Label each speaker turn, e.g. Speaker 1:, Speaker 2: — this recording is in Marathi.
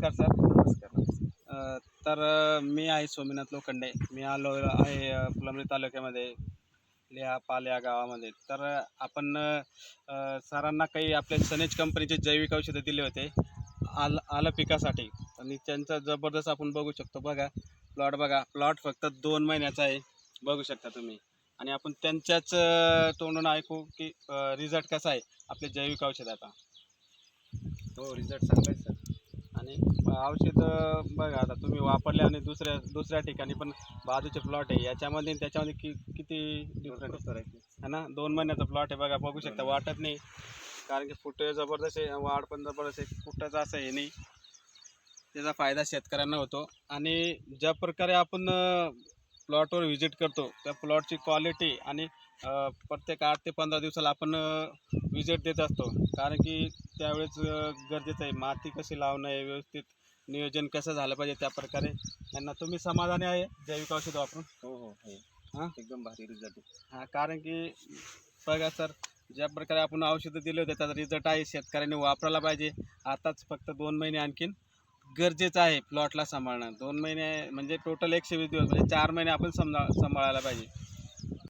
Speaker 1: नमस्कार सर.
Speaker 2: नमस्कार
Speaker 1: तर मी आहे सोमीनाथ लोखंडे. मी आलो आहे फुलंब्री तालुक्यामध्ये लिहा पाल या गावामध्ये. तर आपण सरांना काही आपल्या सनेज कंपनीचे जैविक औषधं दिले होते आल आलं पिकासाठी. आणि त्यांचा जबरदस्त आपण बघू शकतो. बघा प्लॉट बघा. प्लॉट फक्त दोन महिन्याचा आहे. बघू शकता तुम्ही. आणि आपण त्यांच्याच तोंडून ऐकू की रिझल्ट कसा आहे आपल्या जैविक औषधाचा
Speaker 2: हो रिझल्ट
Speaker 1: आणि औषध बघा आता तुम्ही वापरले आणि दुसऱ्या दुसऱ्या ठिकाणी पण बाजूचे प्लॉट आहे. याच्यामध्ये आणि त्याच्यामध्ये कि किती डिफरंट
Speaker 2: आहे?
Speaker 1: ना? दोन महिन्याचा प्लॉट आहे. बघा बघू शकता वाटत नाही. कारण की फुटे जबरदस्त आहे वाढ पण जबरदस्त आहे. फुटाचं असं हे नाही. त्याचा फायदा शेतकऱ्यांना होतो. आणि ज्या प्रकारे आपण प्लॉटवर व्हिजिट करतो त्या प्लॉटची क्वालिटी आणि प्रत्येक आठ ते पंधरा दिवसाला आपण विजिट देत असतो. कारण की त्यावेळेस गरजेचं आहे. माती कशी लावणं आहे व्यवस्थित. नियोजन कसं झालं पाहिजे त्या प्रकारे त्यांना तुम्ही समाधानी आहे? जैविक औषध वापरून?
Speaker 2: हो हो आहे
Speaker 1: हां?
Speaker 2: एकदम भारी रिझल्ट आहे.
Speaker 1: हा कारण की बघा सर ज्या प्रकारे आपण औषधं दिले होते त्याचा रिझल्ट आहे शेतकऱ्यांनी वापरायला पाहिजे. आताच फक्त दोन महिने आणखीन गरजेचं आहे प्लॉटला सांभाळणं. दोन महिने म्हणजे टोटल एकशे वीस दिवस म्हणजे चार महिने आपण समजा सांभाळायला पाहिजे.